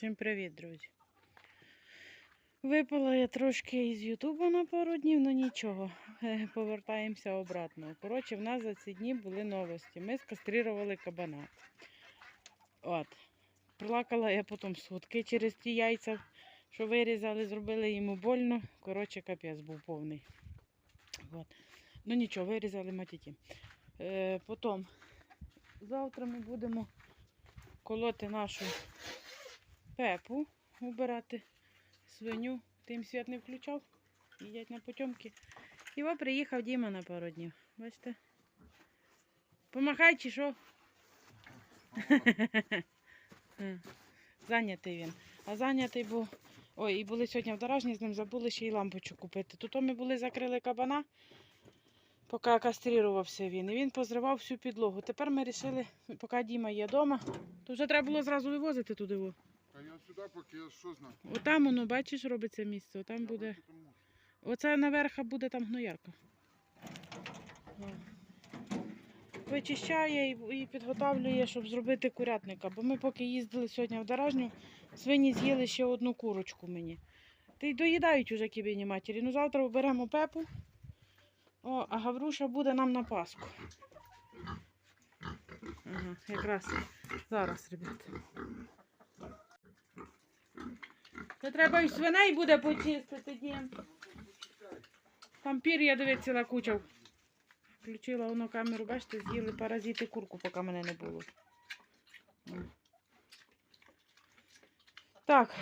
Всім привіт, друзі. Випала я трошки із Ютубу на пару днів, але нічого. Е, Повертаємося обратно. Коротше, в нас за ці дні були новості. Ми скастрирували кабана. От. Плакала я потім сутки через ті яйця, що вирізали, зробили йому больно. Коротше, капець був повний. От. Ну нічого, вирізали матіті. Е, потім завтра ми будемо колоти нашу пепу, убирати свиню. Тим свят не включав. Їдять на потьомки. І приїхав Діма на пару днів. Бачите? Помахай чи що? Зайнятий він. А зайнятий був. Ой, і були сьогодні в даражні, з ним забули ще й лампочку купити. Тут ми були закрили кабана, поки кастрирувався він. І він позривав всю підлогу. Тепер ми вирішили, поки Діма є вдома, то вже треба було зразу вивозити туди. А я сюди, поки я що знаю. Отам воно, бачиш, робиться місце. Отам буде. Оце наверха буде там гноярка. Вичищає і, і підготовлює, щоб зробити курятника. Бо ми поки їздили сьогодні в даражню, свині з'їли ще одну курочку мені. Та й доїдають уже кібіні матері. Ну завтра оберемо пепу. О, а Гавруша буде нам на Пасху. Ага, якраз зараз, ребята. Це треба і свиней буде почистити, дім. Там пір'я, дивись, ціла куча. Включила воно камеру, бачите, з'їли паразити курку, поки мене не було. Так,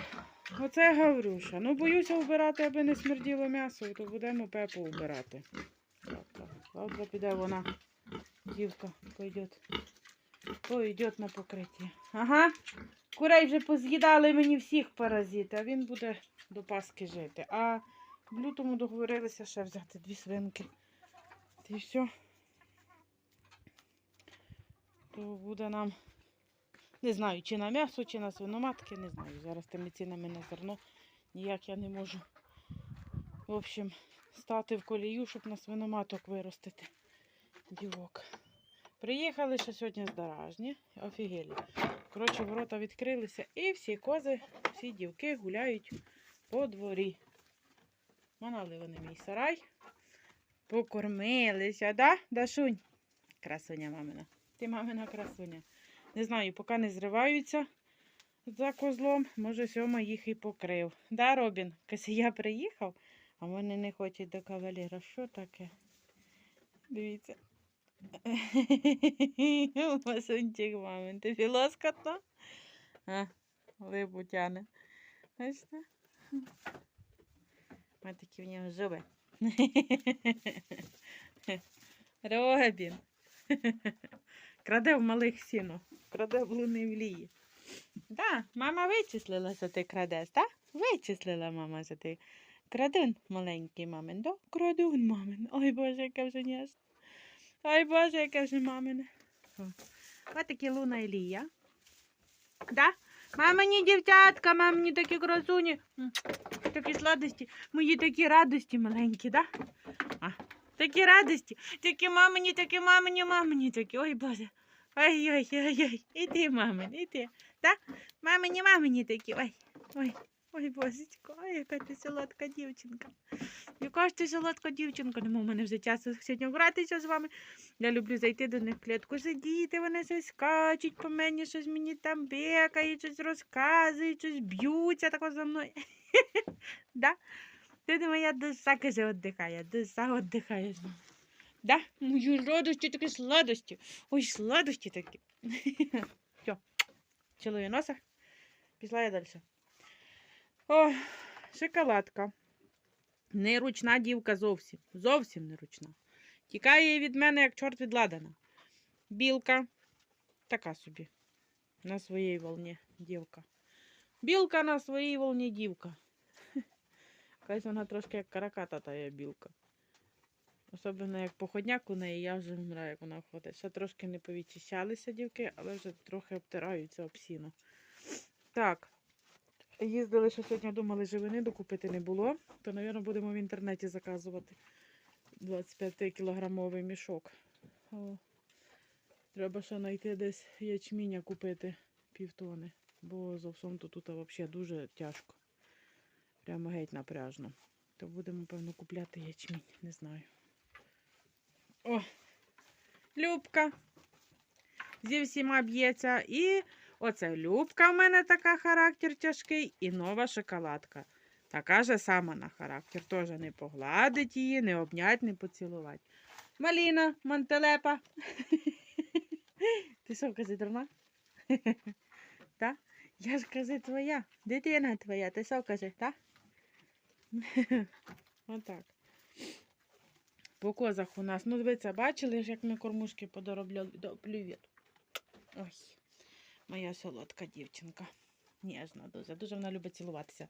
оце Гаврюша. Ну, боюся вбирати, аби не смерділо м'ясо, то будемо пепу вбирати. Так, так. Завтра піде вона, дівка, пойде. Пойде на покриття. Ага. Курей вже поз'їдали мені всіх паразити, а він буде до Паски жити. А в лютому договорилися ще взяти дві свинки. Й все. То буде нам. Не знаю, чи на м'ясо, чи на свиноматки, не знаю. Зараз тими цінами на зерно ніяк я не можу. В общем, стати в колію, щоб на свиноматок виростити. Дівок. Приїхали ще сьогодні з Даражні. Офігелі. Коротше, ворота відкрилися і всі кози, всі дівки гуляють по дворі. Манали вони мій сарай. Покормилися, да, Дашунь? Красуня мамина. Ти мамина красуня. Не знаю, поки не зриваються за козлом, може, сьома їх і покрив. Да, Робін? Каже, я приїхав, а вони не хочуть до кавалера. Що таке? Дивіться. Масунчик мамин. Ти філоскатно? А, либу тяне. Бачите? Ось такі в нього зуби. Робін. Краде в малих сіно. Краде в луни в лії. Да, мама вичислила, що ти крадеш, так? Вичислила мама, що ти крадун маленький мамин, да? Крадун мамин. Ой, Боже, яке вже ніжне. Ой, Боже, яке вже мамине. Ось такі луна і лія. Да? Мамині дівчатка, мамині такі красуні. Такі сладості, мої такі радості маленькі, да? А, такі радості, такі мамині, такі мамині, мамині такі. Ой, Боже. Ой, ой, ой, ой. Іди, мамин, іди. Да? Мамині, мамині такі. Ой, ой, ой, божечко, ой, яка ти солодка дівчинка. Яка ж ти солодка дівчинка. Нема в мене вже часу сьогодні гратися з вами. Я люблю зайти до них в клітку, сидіти, вони щось скачуть по мені, щось мені там бекають, щось розказують, щось б'ються тако за мною. да? Ти моя душа, каже, віддихає, душа віддихає. з мене. Да? Мої радості такі сладості. Ой, сладості такі. Все. Цілую носа. Пішла я далі. О, шоколадка. Неручна дівка зовсім. Зовсім неручна. Тікає від мене, як чорт від ладана. Білка. Така собі. На своїй волні дівка. Білка на своїй волні дівка. Якась вона трошки як караката та є білка. Особливо як походняк у неї, я вже вмираю, як вона ходить. Ще трошки не повідчищалися дівки, але вже трохи обтираються об сіно. Так. Їздили, що сьогодні думали, живини докупити не було, то, мабуть, будемо в інтернеті заказувати 25-кілограмовий мішок. О, треба ще знайти десь ячміння купити півтони. бо зовсім то тут взагалі дуже тяжко. Прямо геть напряжно. То будемо, певно, купляти ячмінь, не знаю. О! Любка. Зі всіма б'ється. І оце Любка в мене така характер тяжкий, і нова шоколадка. Така же сама на характер. Теж не погладить її, не обнять, не поцілувати. Маліна, Монтелепа. Ти що, кази, дурна? Та? Я ж кази твоя. Дитина твоя. Ти що кажи, так? Отак. По козах у нас. Ну, дивіться, бачили як ми кормушки подоробляли. Привіт. Ой, моя солодка дівчинка. Ніжна дуже. Дуже вона любить цілуватися.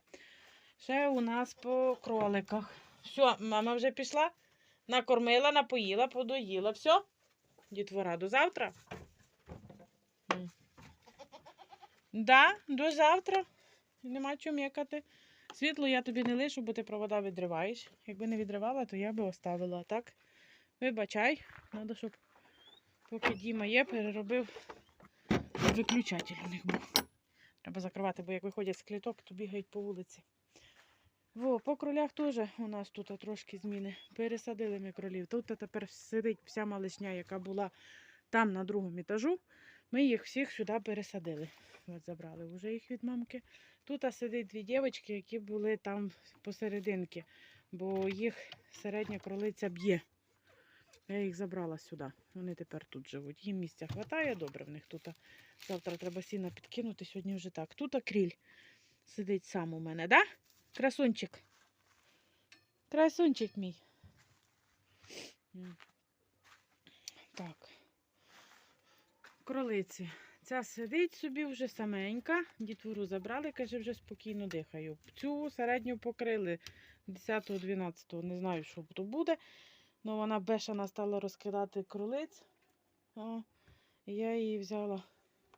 Ще у нас по кроликах. Все, мама вже пішла. Накормила, напоїла, подоїла. Все? Дітвора, до завтра? Да, до завтра. Нема чого м'якати. Світло я тобі не лишу, бо ти провода відриваєш. Якби не відривала, то я би оставила. Так, вибачай, треба, щоб поки Діма є, переробив виключатель у них був. Треба закривати, бо як виходять з кліток, то бігають по вулиці. Во, по кролях теж у нас тут трошки зміни. Пересадили ми кролів. Тут тепер сидить вся малишня, яка була там на другому етажу. Ми їх всіх сюди пересадили. От забрали вже їх від мамки. Тут сидить дві дівчатки, які були там посерединки, бо їх середня кролиця б'є. Я їх забрала сюди. Вони тепер тут живуть. Їм місця вистачає, добре в них тут. Завтра треба сіна підкинути, сьогодні вже так. Тут кріль сидить сам у мене, да? Красунчик. Красунчик мій. Так. Кролиці. Ця сидить собі вже саменька. Дітвору забрали, каже, вже спокійно дихаю. Цю середню покрили 10-12, не знаю, що то буде. Ну, вона бешена стала розкидати кролиць. О, я її взяла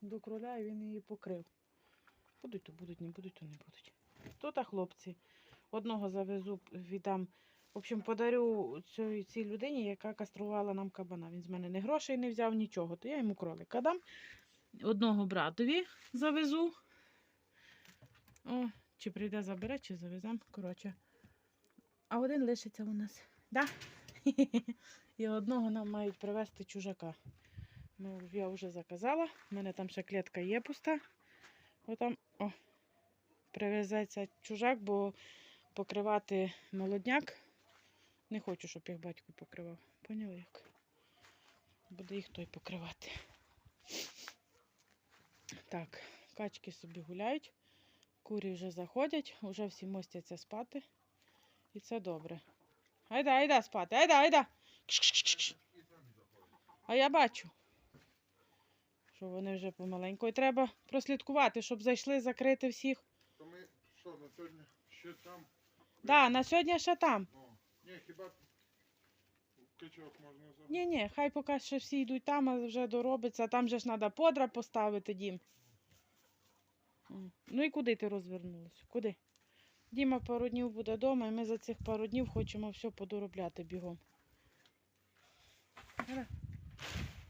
до кроля і він її покрив. Будуть то будуть, не будуть, то не будуть. Тут а хлопці. Одного завезу, віддам. В общем, подарю цій, цій людині, яка каструвала нам кабана. Він з мене не грошей не взяв, нічого, то я йому кролика дам. Одного братові завезу. О, чи прийде забере, чи завезем. Коротше. А один лишиться у нас. Да? І одного нам мають привезти чужака. Ну, я вже заказала. У мене там ще клітка є пуста. Отам, привезеться чужак, бо покривати молодняк. Не хочу, щоб їх батько покривав. Поняли як? Буде їх той покривати. Так, качки собі гуляють, курі вже заходять, вже всі мостяться спати. І це добре. Айда, айда спати, айда, айда. Кш-кш-кш. А я бачу, що вони вже помаленьку. І треба прослідкувати, щоб зайшли закрити всіх. То ми що, на сьогодні ще там? Да, на сьогодні ще там. О, ні, хіба качок можна забрати? Ні, ні, хай поки ще всі йдуть там, а вже доробиться. Там же ж треба подра поставити, Дім. Ну і куди ти розвернулася? Куди? Діма пару днів буде вдома, і ми за цих пару днів хочемо все подоробляти бігом.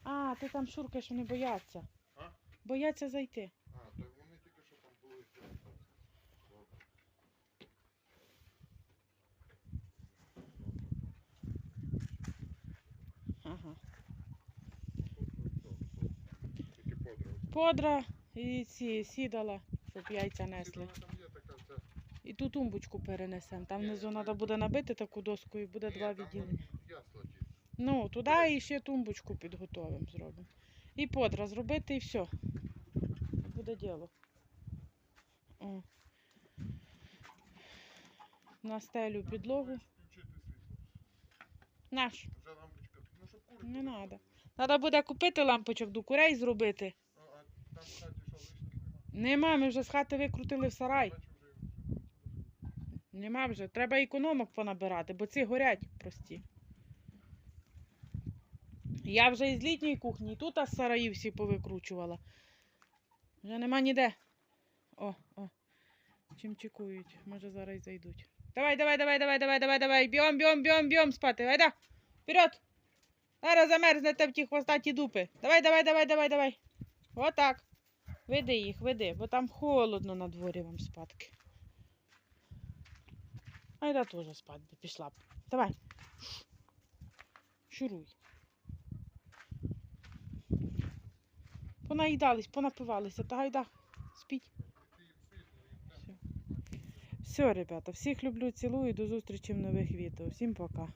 А, ти там шуркаєш, вони бояться. А? Бояться зайти. А, так вони тільки що там були. Ага. Подра і ці сідала, щоб яйця несли. Там є така ця. І ту тумбочку перенесемо. Там внизу треба буде набити таку доску і буде два відділення. Ну, туди і ще тумбочку підготовимо, зробимо. І подра зробити, і все. Буде діло. О. На стелю підлогу. Наш. Ну. Не треба. Треба буде купити лампочок до курей зробити. Нема, ми вже з хати викрутили в сарай. Нема вже. Треба економок понабирати, бо ці горять прості. Я вже із літньої кухні, і тут а з сараїв всі повикручувала. Вже нема ніде. О, о. Чим чекують, може зараз й зайдуть. Давай, давай, давай, давай, давай, давай, давай. Бьом, бьом, бьом, бьом спати. Гайда. Вперед. Зараз замерзнете в ті хвостаті дупи. Давай, давай, давай, давай, давай. Отак. Веди їх, веди, бо там холодно на дворі вам спадки. Айда теж спать би пішла б. Давай. Шуруй. Понаїдались, понапивалися, та гайда, спіть. Все. Все, ребята, всіх люблю, цілую, до зустрічі в нових відео. Всім пока.